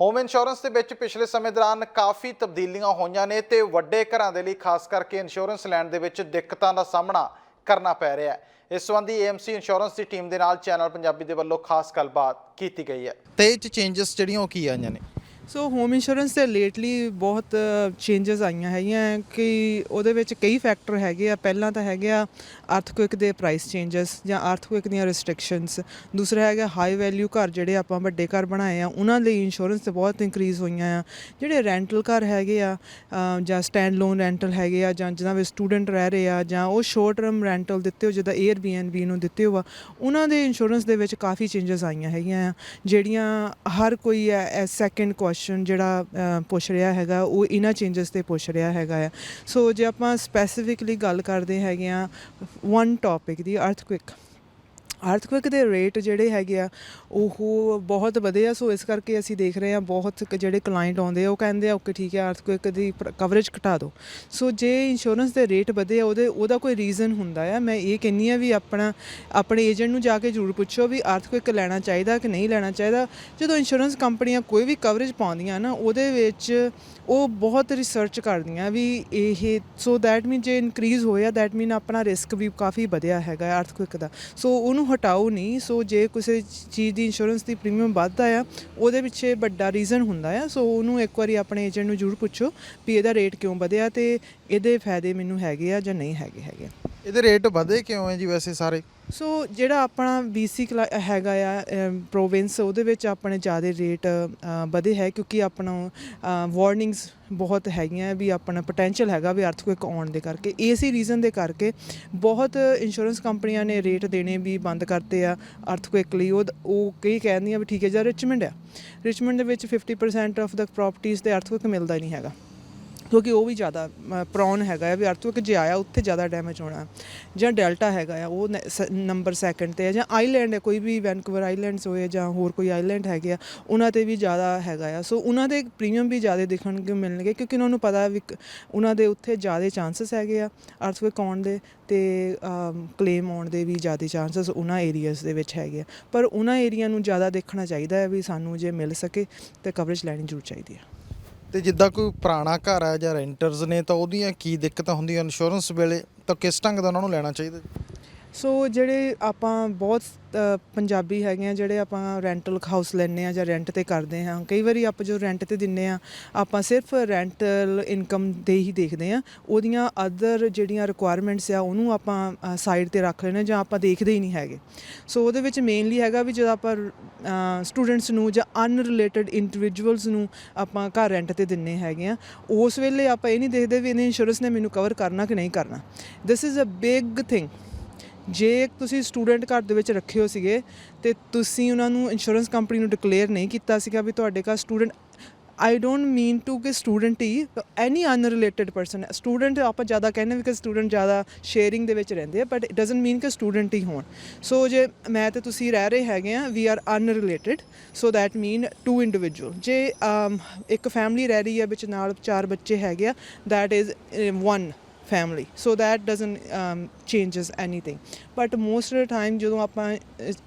Home insurance ਦੇ ਵਿੱਚ ਪਿਛਲੇ ਸਮੇਂ ਦੌਰਾਨ ਕਾਫੀ ਤਬਦੀਲੀਆਂ ਹੋਈਆਂ ਨੇ ਤੇ ਵੱਡੇ ਘਰਾਂ ਦੇ ਲਈ ਖਾਸ ਕਰਕੇ ਇੰਸ਼ੋਰੈਂਸ ਲੈਣ ਦੇ ਵਿੱਚ ਦਿੱਕਤਾਂ ਦਾ ਸਾਹਮਣਾ ਕਰਨਾ ਪੈ ਰਿਹਾ ਹੈ। ਇਸ ਸੰਬੰਧੀ ਏਐਮਸੀ ਇੰਸ਼ੋਰੈਂਸ ਦੀ ਟੀਮ ਦੇ ਨਾਲ ਚੈਨਲ ਪੰਜਾਬੀ ਦੇ ਵੱਲੋਂ ਖਾਸ ਗੱਲਬਾਤ ਕੀਤੀ ਗਈ ਹੈ। ਤੇ ਇਹ ਚ ਚੇਂਜਸ ਜਿਹੜੀਆਂ ਉਹ ਕੀ ਆਈਆਂ ਨੇ? ਸੋ ਹੋਮ ਇੰਸ਼ੋਰੈਂਸ ਤੇ ਲੇਟਲੀ ਬਹੁਤ ਚੇਂਜਸ ਆਈਆਂ ਹੈਗੀਆਂ ਹੈ ਕਿ ਉਹਦੇ ਵਿੱਚ ਕਈ ਫੈਕਟਰ ਹੈਗੇ ਆ। ਪਹਿਲਾਂ ਤਾਂ ਹੈਗੇ ਆ ਅਰਥਕੁਇਕ ਦੇ ਪ੍ਰਾਈਸ ਚੇਂਜਸ ਜਾਂ ਅਰਥਕੁਇਕ ਦੀਆਂ ਰੈਸਟ੍ਰਿਕਸ਼ਨਸ ਦੂਸਰਾ ਹੈਗਾ ਹਾਈ ਵੈਲਿਊ ਘਰ ਜਿਹੜੇ ਆਪਾਂ ਵੱਡੇ ਘਰ ਬਣਾਏ ਆ, ਉਹਨਾਂ ਲਈ ਇੰਸ਼ੋਰੈਂਸ ਤੇ ਬਹੁਤ ਇਨਕਰੀਜ਼ ਹੋਈਆਂ ਆ। ਜਿਹੜੇ ਰੈਂਟਲ ਘਰ ਹੈਗੇ ਆ ਜਾਂ ਸਟੈਂਡ ਲੋਨ ਰੈਂਟਲ ਹੈਗੇ ਆ, ਜਾਂ ਜਿਨ੍ਹਾਂ ਵਿੱਚ ਸਟੂਡੈਂਟ ਰਹਿ ਰਹੇ ਆ, ਜਾਂ ਉਹ ਸ਼ੋਰਟ ਟਰਮ ਰੈਂਟਲ ਦਿੱਤੇ ਹੋ, ਜਿੱਦਾਂ 에ਅਰਬੀਐਨਬੀ ਨੂੰ ਦਿੱਤੇ ਹੋ ਆ, ਉਹਨਾਂ ਦੇ ਇੰਸ਼ੋਰੈਂਸ ਦੇ ਵਿੱਚ ਕਾਫੀ ਚੇਂਜਸ ਆਈਆਂ ਹੈਗੀਆਂ ਆ। ਜਿਹੜੀਆਂ ਹਰ ਕੋਈ ਸੈਕੰਡ ਕੁਐਸਚਨ ਜਿਹੜਾ ਪੁੱਛ ਰਿਹਾ ਹੈਗਾ, ਉਹ ਇਹਨਾਂ ਚੇਂਜਸ ਤੇ ਪੁੱਛ ਰਿਹਾ ਹੈਗਾ ਆ। ਸੋ ਜੇ ਆਪਾਂ ਸਪੈਸੀਫਿਕਲੀ ਗੱਲ ਕਰਦੇ ਹੈਗੇ ਆ ਵਨ ਟੌਪਿਕ ਦੀ ਅਰਥਕੁਇਕ ਅਰਥਕੁਇਕ ਦੇ ਰੇਟ ਜਿਹੜੇ ਹੈਗੇ ਆ, ਉਹ ਬਹੁਤ ਵਧੇ ਆ। ਸੋ ਇਸ ਕਰਕੇ ਅਸੀਂ ਦੇਖ ਰਹੇ ਆ ਬਹੁਤ ਜਿਹੜੇ ਕਲਾਇੰਟ ਆਉਂਦੇ ਆ, ਉਹ ਕਹਿੰਦੇ ਆ, ਓਕੇ, ਠੀਕ ਹੈ ਅਰਥਕੁਇਕ ਦੀ ਕਵਰੇਜ ਘਟਾ ਦਿਓ। ਸੋ ਜੇ ਇੰਸ਼ੋਰੈਂਸ ਦੇ ਰੇਟ ਵਧੇ ਆ, ਉਹਦੇ, ਉਹਦਾ ਕੋਈ ਰੀਜ਼ਨ ਹੁੰਦਾ ਆ। ਮੈਂ ਇਹ ਕਹਿੰਨੀ ਆ ਵੀ ਆਪਣਾ, ਆਪਣੇ ਏਜੰਟ ਨੂੰ ਜਾ ਕੇ ਜ਼ਰੂਰ ਪੁੱਛੋ ਵੀ ਅਰਥਕੁਇਕ ਲੈਣਾ ਚਾਹੀਦਾ ਕਿ ਨਹੀਂ ਲੈਣਾ ਚਾਹੀਦਾ। ਜਦੋਂ ਇੰਸ਼ੋਰੈਂਸ ਕੰਪਨੀਆਂ ਕੋਈ ਵੀ ਕਵਰੇਜ ਪਾਉਂਦੀਆਂ ਨਾ, ਉਹਦੇ ਵਿੱਚ ਉਹ ਬਹੁਤ ਰਿਸਰਚ ਕਰਦੀਆਂ ਵੀ ਇਹ ਸੋ ਦੈਟ ਮੀਨ ਜੇ ਇਨਕਰੀਜ਼ ਹੋਇਆ ਦੈਟ ਮੀਨ ਆਪਣਾ ਰਿਸਕ ਵੀ ਕਾਫੀ ਵਧਿਆ ਹੈਗਾ ਅਰਥਕੁਇਕ ਦਾ। ਸੋ ਉਹਨੂੰ ਹਟਾਓ ਨਹੀਂ, ਸੋ ਜੇ ਕਿਸੇ ਚੀਜ਼ ਦੀ ਇੰਸ਼ੋਰੈਂਸ ਦੀ ਪ੍ਰੀਮੀਅਮ ਵੱਧਦਾ ਆ, ਉਹਦੇ ਪਿੱਛੇ ਵੱਡਾ ਰੀਜ਼ਨ ਹੁੰਦਾ ਆ, ਸੋ ਉਹਨੂੰ ਇੱਕ ਵਾਰੀ ਆਪਣੇ ਏਜੰਟ ਨੂੰ ਜ਼ਰੂਰ ਪੁੱਛੋ ਵੀ ਇਹਦਾ ਰੇਟ ਕਿਉਂ ਵਧਿਆ ਤੇ ਇਹਦੇ ਫਾਇਦੇ ਮੈਨੂੰ ਹੈਗੇ ਆ ਜਾਂ ਨਹੀਂ ਹੈਗੇ ਹੈਗੇ ਇਹਦੇ ਰੇਟ ਵਧੇ ਕਿਉਂ ਹੈ ਜੀ ਵੈਸੇ ਸਾਰੇ? ਸੋ ਜਿਹੜਾ ਆਪਣਾ BC ਕਲਾ- ਹੈਗਾ ਆ ਪ੍ਰੋਵਿੰਸ ਉਹਦੇ ਵਿੱਚ ਆਪਣੇ ਜ਼ਿਆਦਾ ਰੇਟ ਵਧੇ ਹੈ ਕਿਉਂਕਿ ਆਪਣਾ ਵਾਰਨਿੰਗਸ ਬਹੁਤ ਹੈਗੀਆਂ ਵੀ ਆਪਣਾ ਪੋਟੈਂਸ਼ੀਅਲ ਹੈਗਾ ਵੀ ਅਰਥਕੁਇਕ ਆਉਣ ਦੇ ਕਰਕੇ। ਇਸੇ ਰੀਜ਼ਨ ਦੇ ਕਰਕੇ ਬਹੁਤ ਇੰਸ਼ੋਰੈਂਸ ਕੰਪਨੀਆਂ ਨੇ ਰੇਟ ਦੇਣੇ ਵੀ ਬੰਦ ਕਰਤੇ ਆ ਅਰਥਕੁਇਕ ਲਈ। ਉਹ ਉਹ ਕਈ ਕਹਿੰਦੀਆਂ ਵੀ ਠੀਕ ਹੈ, ਜਾਂ ਰਿਚਮੈਂਡ ਆ। ਰਿਚਮੈਂਡ ਦੇ ਵਿੱਚ 50% ਆਫ ਦਾ ਪ੍ਰਾਪਰਟੀਆਂ ਤੇ ਅਰਥਕੁਇਕ ਮਿਲਦਾ ਹੀ ਨਹੀਂ ਹੈਗਾ। ਕਿਉਂਕਿ ਉਹ ਵੀ ਜ਼ਿਆਦਾ ਪ੍ਰੋਨ ਹੈਗਾ ਹੈ ਵੀ ਅਰਥਕੁਇਕ ਜੇ ਆਇਆ ਉੱਥੇ ਜ਼ਿਆਦਾ ਡੈਮੇਜ ਹੋਣਾ। ਜਾਂ ਡੈਲਟਾ ਹੈਗਾ ਆ, ਉਹ ਨੰਬਰ ਸੈਕੰਡ ਤੇ ਹੈ ਜਾਂ ਆਈਲੈਂਡ ਹੈ, ਕੋਈ ਵੀ ਵੈਨਕੂਵਰ ਆਈਲੈਂਡਸ ਹੋਏ ਜਾਂ ਹੋਰ ਕੋਈ ਆਈਲੈਂਡ ਹੈਗੇ ਆ, ਉਹਨਾਂ ਤੇ ਵੀ ਜ਼ਿਆਦਾ ਹੈਗਾ ਆ। ਸੋ ਉਹਨਾਂ ਦੇ ਪ੍ਰੀਮੀਅਮ ਵੀ ਜ਼ਿਆਦਾ ਦਿਖਣਗੇ, ਮਿਲਣਗੇ, ਕਿਉਂਕਿ ਉਹਨਾਂ ਨੂੰ ਪਤਾ ਵੀ ਉਹਨਾਂ ਦੇ ਉੱਥੇ ਜ਼ਿਆਦਾ ਚਾਂਸਸ ਹੈਗੇ ਆ ਅਰਥਕੁਇਕ ਆਉਣ ਦੇ ਤੇ ਕਲੇਮ ਆਉਣ ਦੇ ਵੀ ਜ਼ਿਆਦਾ ਚਾਂਸਸ ਉਹਨਾਂ ਏਰੀਆਜ਼ ਦੇ ਵਿੱਚ ਹੈਗੇ ਆ। ਪਰ ਉਹਨਾਂ ਏਰੀਆ ਨੂੰ ਜ਼ਿਆਦਾ ਦੇਖਣਾ ਚਾਹੀਦਾ ਹੈ ਵੀ ਸਾਨੂੰ ਜੇ ਮਿਲ ਸਕੇ ਤੇ ਕਵਰੇਜ ਲੈਣੀ ਜ਼ਰੂਰ ਚਾਹੀਦੀ ਹੈ। ਤੇ ਜਿੱਦਾਂ ਕੋਈ ਪੁਰਾਣਾ ਘਰ ਹੈ ਜਾਂ ਰੈਂਟਰਸ ਨੇ ਤਾਂ ਉਹਦੀਆਂ ਕੀ ਦਿੱਕਤਾਂ ਹੁੰਦੀਆਂ ਇੰਸ਼ੋਰੈਂਸ ਵੇਲੇ ਤਾਂ ਕਿਸ ਢੰਗ ਦਾ ਉਹਨਾਂ ਨੂੰ ਲੈਣਾ ਚਾਹੀਦਾ ਸੋ ਜਿਹੜੇ ਆਪਾਂ ਬਹੁਤ ਪੰਜਾਬੀ ਹੈਗੇ ਆ, ਜਿਹੜੇ ਆਪਾਂ ਰੈਂਟਲ ਹਾਊਸ ਲੈਂਦੇ ਆ ਜਾਂ ਰੈਂਟ ਤੇ ਕਰਦੇ ਹਾਂ ਕਈ ਵਾਰੀ ਆਪਾਂ ਜੋ ਰੈਂਟ ਤੇ ਦਿੰਨੇ ਆ, ਆਪਾਂ ਸਿਰਫ ਰੈਂਟਲ ਇਨਕਮ ਦੇ ਹੀ ਦੇਖਦੇ ਆ। ਉਹਦੀਆਂ ਅਦਰ ਜਿਹੜੀਆਂ ਰਿਕੁਆਇਰਮੈਂਟਸ ਆ, ਉਹਨੂੰ ਆਪਾਂ ਸਾਈਡ ਤੇ ਰੱਖ ਲੈਣੇ ਜਾਂ ਆਪਾਂ ਦੇਖਦੇ ਹੀ ਨਹੀਂ ਹੈਗੇ। ਸੋ ਉਹਦੇ ਵਿੱਚ ਮੇਨਲੀ ਹੈਗਾ ਵੀ ਜਦੋਂ ਆਪਾਂ ਸਟੂਡੈਂਟਸ ਨੂੰ ਜਾਂ ਅਨਰਿਲੇਟਡ ਇੰਡੀਵਿਜੂਅਲਸ ਨੂੰ ਆਪਾਂ ਘਰ ਰੈਂਟ ਤੇ ਦਿੰਨੇ ਹੈਗੇ ਆ, ਉਸ ਵੇਲੇ ਆਪਾਂ ਇਹ ਨਹੀਂ ਦੇਖਦੇ ਵੀ ਇਹਨੇ ਇੰਸ਼ੋਰੈਂਸ ਨੇ ਮੈਨੂੰ ਕਵਰ ਕਰਨਾ ਕਿ ਨਹੀਂ ਕਰਨਾ। This is a big thing ਜੇ ਤੁਸੀਂ ਸਟੂਡੈਂਟ ਘਰ ਦੇ ਵਿੱਚ ਰੱਖੇ ਹੋ ਸੀਗੇ ਤੇ ਤੁਸੀਂ ਉਹਨਾਂ ਨੂੰ ਇੰਸ਼ੋਰੈਂਸ ਕੰਪਨੀ ਨੂੰ ਡਿਕਲੇਅਰ ਨਹੀਂ ਕੀਤਾ ਸੀਗਾ ਵੀ ਤੁਹਾਡੇ ਘਰ student I don't mean to ਕਿ ਸਟੂਡੈਂਟ ਹੀ ਐਨੀ ਅਨਰਿਲੇਟਡ ਪਰਸਨ ਸਟੂਡੈਂਟ ਆਪਾਂ ਜ਼ਿਆਦਾ ਕਹਿੰਦੇ ਵੀ ਕਿ ਸਟੂਡੈਂਟ ਜ਼ਿਆਦਾ ਸ਼ੇਅਰਿੰਗ ਦੇ ਵਿੱਚ ਰਹਿੰਦੇ ਆ ਬਟ ਇਟ ਡਸਨਟ ਮੀਨ ਕਿ ਸਟੂਡੈਂਟ ਹੀ ਹੋਣ। ਸੋ ਜੇ ਮੈਂ ਤੇ ਤੁਸੀਂ ਰਹਿ ਰਹੇ ਹੈਗੇ ਆ we are unrelated so that mean to individual ਜੇ ਇੱਕ ਫੈਮਿਲੀ ਰਹਿ ਰਹੀ ਹੈ ਵਿੱਚ ਨਾਲ ਚਾਰ ਬੱਚੇ ਹੈਗੇ ਆ that is one family. So that doesn't um, anything but most most of time ਜਦੋਂ ਆਪਾਂ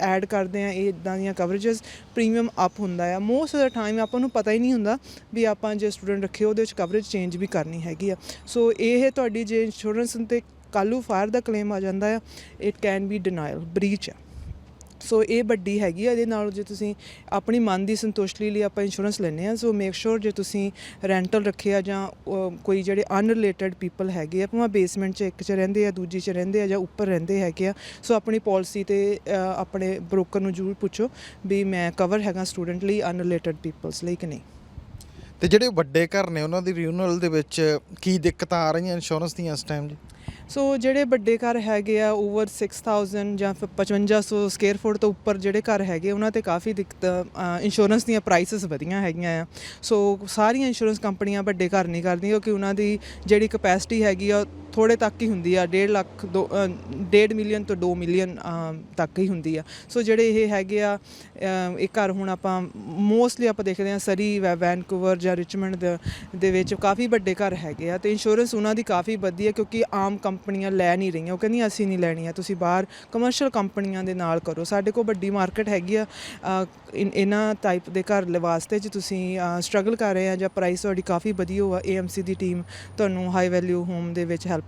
ਐਡ ਕਰਦੇ ਆ ਇਹ ਇਦਾਂ ਦੀਆਂ ਕਵਰੇजेस ਪ੍ਰੀਮੀਅਮ ਅਪ ਹੁੰਦਾ ਆ। ਮੋਸਟ ਆਫ ਦਾ ਟਾਈਮ ਆਪਾਂ ਨੂੰ ਪਤਾ ਹੀ ਨਹੀਂ ਹੁੰਦਾ ਵੀ ਆਪਾਂ ਜੇ ਸਟੂਡੈਂਟ ਰੱਖੇ ਉਹਦੇ ਵਿੱਚ ਕਵਰੇਜ ਚੇਂਜ ਵੀ ਕਰਨੀ ਹੈਗੀ ਆ। ਸੋ ਇਹ ਤੁਹਾਡੀ ਜੇ ਇੰਸ਼ੋਰੈਂਸ ਤੇ ਕੱਲੂ ਫਾਇਰ ਦਾ ਕਲੇਮ ਆ ਜਾਂਦਾ ਆ it can be denial breach ਆ। ਸੋ ਇਹ ਵੱਡੀ ਹੈਗੀ ਆ ਇਹਦੇ ਨਾਲ ਜੇ ਤੁਸੀਂ ਆਪਣੀ ਮਨ ਦੀ ਸੰਤੁਸ਼ਟੀ ਲਈ ਆਪਾਂ ਇੰਸ਼ੋਰੈਂਸ ਲੈਂਦੇ ਆ ਸੋ ਮੇਕ ਸ਼ੋਰ ਜੇ ਤੁਸੀਂ ਰੈਂਟਲ ਰੱਖਿਆ ਜਾਂ ਅਹ, ਕੋਈ ਜਿਹੜੇ ਅਨਰਿਲੇਟਡ ਪੀਪਲ ਹੈਗੇ ਆ ਭਾਵੇਂ ਬੇਸਮੈਂਟ 'ਚ ਇੱਕ 'ਚ ਰਹਿੰਦੇ ਆ ਦੂਜੀ 'ਚ ਰਹਿੰਦੇ ਆ ਜਾਂ ਉੱਪਰ ਰਹਿੰਦੇ ਹੈਗੇ ਆ ਸੋ ਆਪਣੀ ਪਾਲਿਸੀ ਤੇ ਅਹ, ਆਪਣੇ ਬ੍ਰੋਕਰ ਨੂੰ ਜ਼ਰੂਰ ਪੁੱਛੋ ਵੀ ਮੈਂ ਕਵਰ ਹੈਗਾ ਸਟੂਡੈਂਟ ਲਈ ਅਨਰਿਲੇਟਡ ਪੀਪਲਸ ਲਈ ਕਿ ਨਹੀਂ। ਤੇ ਜਿਹੜੇ ਵੱਡੇ ਘਰ ਨੇ ਉਹਨਾਂ ਦੀ ਰਿਨਿਊਅਲ ਦੇ ਵਿੱਚ ਕੀ ਦਿੱਕਤਾਂ ਆ ਰਹੀਆਂ ਇੰਸ਼ੋਰੈਂਸ ਦੀਆਂ ਇਸ ਟਾਈਮ ਜੀ? ਸੋ ਜਿਹੜੇ ਵੱਡੇ ਘਰ ਹੈਗੇ ਆ ਓਵਰ 6000 ਜਾਂ ਫਿਰ 5500 ਸਕੁਅਰ ਫੁੱਟ ਤੋਂ ਉੱਪਰ ਜਿਹੜੇ ਘਰ ਹੈਗੇ, ਉਹਨਾਂ ਤੇ ਕਾਫੀ ਦਿੱਕਤ ਇੰਸ਼ੋਰੈਂਸ ਦੀਆਂ ਪ੍ਰਾਈਸਸ ਵਧੀਆਂ ਹੈਗੀਆਂ ਆ। ਸੋ ਸਾਰੀਆਂ ਇੰਸ਼ੋਰੈਂਸ ਕੰਪਨੀਆਂ ਵੱਡੇ ਘਰ ਨਹੀਂ ਕਰਦੀਆਂ ਕਿਉਂਕਿ ਉਹਨਾਂ ਦੀ ਜਿਹੜੀ ਕਪੈਸਿਟੀ ਹੈਗੀ ਆ ਥੋੜੇ ਤੱਕ ਹੀ ਹੁੰਦੀ ਆ 1.5 ਲੱਖ ਦੋ 1.5 ਮਿਲੀਅਨ ਤੋਂ 2 ਮਿਲੀਅਨ ਤੱਕ ਹੀ ਹੁੰਦੀ ਆ। ਸੋ ਜਿਹੜੇ ਇਹ ਹੈਗੇ ਆ ਇਹ ਘਰ ਹੁਣ ਆਪਾਂ ਮੋਸਟਲੀ ਆਪਾਂ ਦੇਖਦੇ ਆ ਸਰੀ ਵੈ ਵੈਨਕੂਵਰ ਜਾਂ ਰਿਚਮੰਡ ਦੇ- ਵਿੱਚ ਕਾਫੀ ਵੱਡੇ ਘਰ ਹੈਗੇ ਆ ਤੇ ਇੰਸ਼ੋਰੈਂਸ ਉਹਨਾਂ ਦੀ ਕਾਫੀ ਵਧੀਆ ਕਿਉਂਕਿ ਆਮ ਕੰਪਨੀਆਂ ਲੈ ਨਹੀਂ ਰਹੀਆਂ। ਉਹ ਕਹਿੰਦੀਆਂ ਅਸੀਂ ਨਹੀਂ ਲੈਣੀ ਆ ਤੁਸੀਂ ਬਾਹਰ ਕਮਰਸ਼ੀਅਲ ਕੰਪਨੀਆਂ ਦੇ ਨਾਲ ਕਰੋ। ਸਾਡੇ ਕੋਲ ਵੱਡੀ ਮਾਰਕੀਟ ਹੈਗੀ ਆ ਅ, ਇਹਨਾਂ ਟਾਈਪ ਦੇ ਘਰ ਲ- ਵਾਸਤੇ ਜੇ ਤੁਸੀਂ ਸਟਰਗਲ ਕਰ ਰਹੇ ਆ ਜਾਂ ਪ੍ਰਾਈਸ ਤੁਹਾਡੀ ਕਾਫੀ ਵਧੀਆ ਹੋਆ AMC ਦੀ ਟੀਮ ਤੁਹਾਨੂੰ ਹਾਈ ਵੈਲਿਊ ਹੋਮ ਦੇ ਵਿੱਚ ਹੈਲਪ